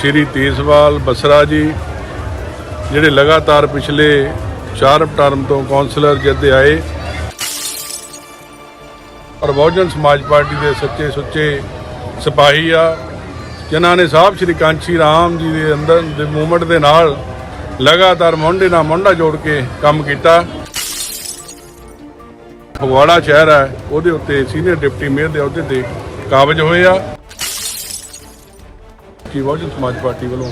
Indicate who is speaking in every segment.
Speaker 1: ਸ਼੍ਰੀ ਤੇਜਵਾਲ ਬਸਰਾ ਜੀ, ਜਿਹੜੇ ਲਗਾਤਾਰ ਪਿਛਲੇ 4 ਟਰਮ ਤੋਂ ਕਾਉਂਸਲਰ ਜਿੱਤੇ ਆਏ ਔਰ ਬਹੁਜਨ ਸਮਾਜ ਪਾਰਟੀ ਦੇ ਸੱਚੇ ਸੁੱਚੇ ਸਿਪਾਹੀ ਆ, ਜਿਨ੍ਹਾਂ ਨੇ ਸਾਹਿਬ ਸ਼੍ਰੀ ਕਾਂਚੀ ਰਾਮ ਜੀ ਦੇ ਅੰਦਰ, ਦੇ ਮੂਵਮੈਂਟ ਦੇ ਨਾਲ ਲਗਾਤਾਰ ਮੋਢੇ ਨਾਲ ਮੋਢਾ ਜੋੜ ਕੇ ਕੰਮ ਕੀਤਾ। ਫਗਵਾੜਾ ਸ਼ਹਿਰ ਹੈ, ਉਹਦੇ ਉੱਤੇ ਸੀਨੀਅਰ ਡਿਪਟੀ ਮੇਅਰ ਦੇ ਅਹੁਦੇ ਤੇ ਕਾਬਜ ਹੋਏ ਆ। ਕੀ ਬਹੁਜਨ ਸਮਾਜ ਪਾਰਟੀ ਵੱਲੋਂ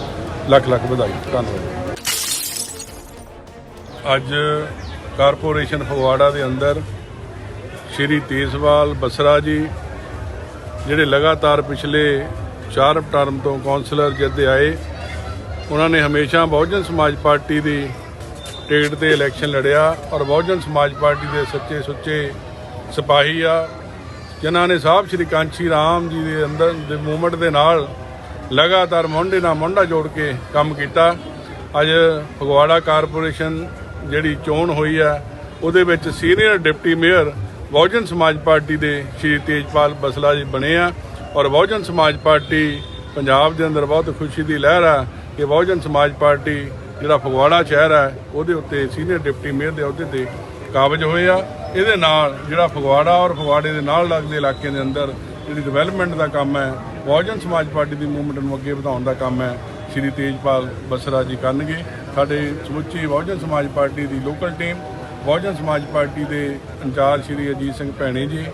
Speaker 1: ਲੱਖ ਲੱਖ ਵਧਾਈ? ਧੰਨਵਾਦ। ਅੱਜ ਕਾਰਪੋਰੇਸ਼ਨ ਫਗਵਾੜਾ ਦੇ ਅੰਦਰ ਸ਼੍ਰੀ ਤੇਜਵਾਲ ਬਸਰਾ ਜੀ, ਜਿਹੜੇ ਲਗਾਤਾਰ ਪਿਛਲੇ 4 ਟਰਮ ਤੋਂ ਕਾਉਂਸਲਰ ਜਿੱਤੇ ਆਏ, ਉਹਨਾਂ ਨੇ ਹਮੇਸ਼ਾ ਬਹੁਜਨ ਸਮਾਜ ਪਾਰਟੀ ਦੀ ਟਿਕਟ ਤੇ ਇਲੈਕਸ਼ਨ ਲੜਿਆ ਔਰ ਬਹੁਜਨ ਸਮਾਜ ਪਾਰਟੀ ਦੇ ਸੱਚੇ ਸੁੱਚੇ ਸਿਪਾਹੀ ਆ, ਜਿਨ੍ਹਾਂ ਨੇ ਸਾਹਿਬ ਸ਼੍ਰੀ ਕਾਂਚੀ ਰਾਮ ਜੀ ਦੇ ਅੰਦਰ, ਦੇ ਮੂਵਮੈਂਟ ਦੇ ਨਾਲ ਲਗਾਤਾਰ ਮੋਢੇ ਨਾਲ ਮੋਢਾ ਜੋੜ ਕੇ ਕੰਮ ਕੀਤਾ। ਅੱਜ ਫਗਵਾੜਾ ਕਾਰਪੋਰੇਸ਼ਨ ਜਿਹੜੀ ਚੋਣ ਹੋਈ ਆ ਉਹਦੇ ਵਿੱਚ senior deputy mayor Bahujan Samaj party ਦੇ ਸ਼੍ਰੀ ਤੇਜਪਾਲ ਬਸਲਾ ਜੀ ਬਣੇ ਆ ਔਰ ਬਹੁਜਨ ਸਮਾਜ ਪਾਰਟੀ ਪੰਜਾਬ ਦੇ ਅੰਦਰ ਬਹੁਤ ਖੁਸ਼ੀ ਦੀ ਲਹਿਰ ਆ ਕਿ ਬਹੁਜਨ ਸਮਾਜ ਪਾਰਟੀ ਜਿਹੜਾ ਫਗਵਾੜਾ ਸ਼ਹਿਰ ਹੈ ਉਹਦੇ ਉੱਤੇ ਸੀਨੀਅਰ ਡਿਪਟੀ ਮੇਅਰ ਦੇ ਅਹੁਦੇ ਤੇ ਕਾਬਜ ਹੋਏ ਆ। ਇਹਦੇ ਨਾਲ ਜਿਹੜਾ ਫਗਵਾੜਾ ਔਰ ਫਗਵਾੜੇ ਦੇ ਨਾਲ ਲੱਗਦੇ ਇਲਾਕਿਆਂ ਦੇ ਅੰਦਰ ਜਿਹੜੀ ਡਿਵੈਲਪਮੈਂਟ ਦਾ ਕੰਮ ਹੈ ਬਹੁਜਨ ਸਮਾਜ ਪਾਰਟੀ ਦੀ ਮੂਵਮੈਂਟ ਨੂੰ ਅੱਗੇ ਵਧਾਉਣ ਦਾ ਕੰਮ ਹੈ। ਸ਼੍ਰੀ ਤੇਜਪਾਲ ਬਸਰਾ ਜੀ ਕਰਨਗੇ। ਸਾਡੇ ਸਮੁੱਚੀ ਬਹੁਜਨ ਸਮਾਜ ਪਾਰਟੀ ਦੀ local team, Bahujan Samaj party ਦੇ ਇੰਚਾਰਜ ਸ਼੍ਰੀ ਅਜੀਤ ਸਿੰਘ ਭੈਣੀ ਜੀ,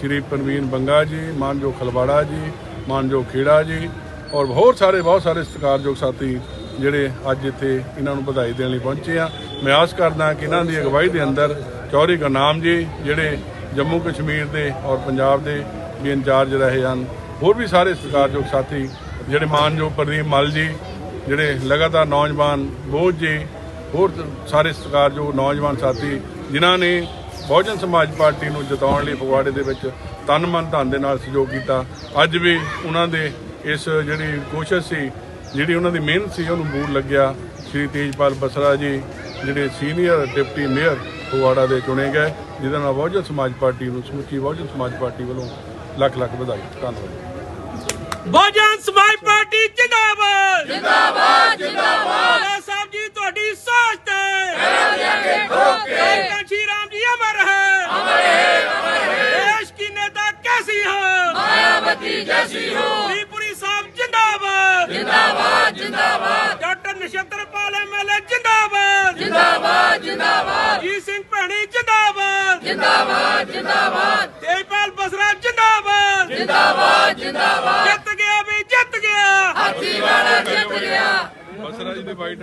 Speaker 1: ਸ਼੍ਰੀ ਪ੍ਰਵੀਨ ਬੰਗਾ ਜੀ ਮਾਨਜੋ ਖਲਵਾੜਾ ਜੀ ਮਾਨਜੋ ਖੇੜਾ ਜੀ ਔਰ ਹੋਰ ਸਾਰੇ, ਬਹੁਤ ਸਾਰੇ ਸਤਿਕਾਰਯੋਗ ਸਾਥੀ ਜਿਹੜੇ ਅੱਜ ਇੱਥੇ ਇਹਨਾਂ ਨੂੰ ਵਧਾਈ ਦੇਣ ਲਈ ਪਹੁੰਚੇ ਆ। ਮੈਂ ਆਸ ਕਰਦਾ ਕਿ ਇਹਨਾਂ ਦੀ ਅਗਵਾਈ ਦੇ ਅੰਦਰ ਚੌਰੀ ਗਨਾਮ ਜੀ ਜਿਹੜੇ ਜੰਮੂ ਕਸ਼ਮੀਰ ਦੇ ਔਰ ਪੰਜਾਬ ਦੇ ਵੀ ਇੰਚਾਰਜ ਰਹੇ ਹਨ ਹੋਰ ਵੀ ਸਾਰੇ ਸਤਿਕਾਰਯੋਗ ਸਾਥੀ, ਜਿਹੜੇ ਮਾਨਯੋਗ ਪ੍ਰਦੀਪ ਮਲ ਜੀ, ਜਿਹੜੇ ਲਗਾਤਾਰ ਨੌਜਵਾਨ ਬੋਝ ਜੀ, ਹੋਰ ਸਾਰੇ ਸਤਿਕਾਰਯੋਗ ਨੌਜਵਾਨ ਸਾਥੀ, ਜਿਨ੍ਹਾਂ ਨੇ ਬਹੁਜਨ ਸਮਾਜ ਪਾਰਟੀ ਨੂੰ ਜਿਤਾਉਣ ਲਈ ਫਗਵਾੜੇ ਦੇ ਵਿੱਚ ਤਨ ਮਨ ਧਨ ਦੇ ਨਾਲ ਸਹਿਯੋਗ ਕੀਤਾ। ਅੱਜ ਵੀ ਉਹਨਾਂ ਦੇ ਇਸ ਜਿਹੜੀ ਕੋਸ਼ਿਸ਼ ਸੀ, ਜਿਹੜੀ ਉਹਨਾਂ ਦੀ ਮਿਹਨਤ ਸੀ, ਉਹਨੂੰ ਬੂਰ ਲੱਗਿਆ। ਸ਼੍ਰੀ ਤੇਜਪਾਲ ਬਸਰਾ ਜੀ, ਜਿਹੜੇ ਸੀਨੀਅਰ ਡਿਪਟੀ ਮੇਅਰ ਫਗਵਾੜਾ ਦੇ ਚੁਣੇ ਗਏ, ਜਿਹਦੇ ਨਾਲ ਬਹੁਜਨ ਸਮਾਜ ਪਾਰਟੀ ਨੂੰ ਸਮੁੱਚੀ ਬਹੁਜਨ ਸਮਾਜ ਪਾਰਟੀ ਵੱਲੋਂ ਲੱਖ ਲੱਖ ਵਧਾਈ ਧੰਨਵਾਦ।
Speaker 2: ਬਾਜਾਨ ਸਮਾਜ ਪਾਰਟੀ ਜਿੰਦਾਬਾਦ। ਜਿੰਦਾਬਾਦ ਜਿੰਦਾਬਾਦ। ਸਾਹਿਬ ਜੀ ਤੁਹਾਡੀ ਸਾਥ ਤੇ। ਮੇਰਾ ਰਾਮ ਜੀ ਅਮਰ ਹੈ। ਅਮਰ ਹੈ ਦੇਸ਼ ਕੀ ਨੇਤਾ ਕੈਸੀ ਹੋ? ਮਾਇਆਵਤੀ ਜੈਸੀ ਹੋ? ਦੀਪੁਰੀ ਸਾਹਿਬ ਜਿੰਦਾਬਾਦ। ਜਿੰਦਾਬਾਦ ਜਿੰਦਾਬਾਦ। ਡਾਕਟਰ ਨਿਸ਼ੰਤਰ ਐਮਐਲਏ ਜਿੰਦਾਬਾਦ। ਜਿੰਦਾਬਾਦ ਜਿੰਦਾਬਾਦ। ਜਿੱਤ ਗਿਆ ਵੀ ਜਿੱਤ ਗਿਆ। ਹਾਥੀ ਵਾਲਾ ਜਿੱਤ ਗਿਆ।
Speaker 1: ਬਸਰਾ ਜੀ ਦੇ ਵਾਈਟ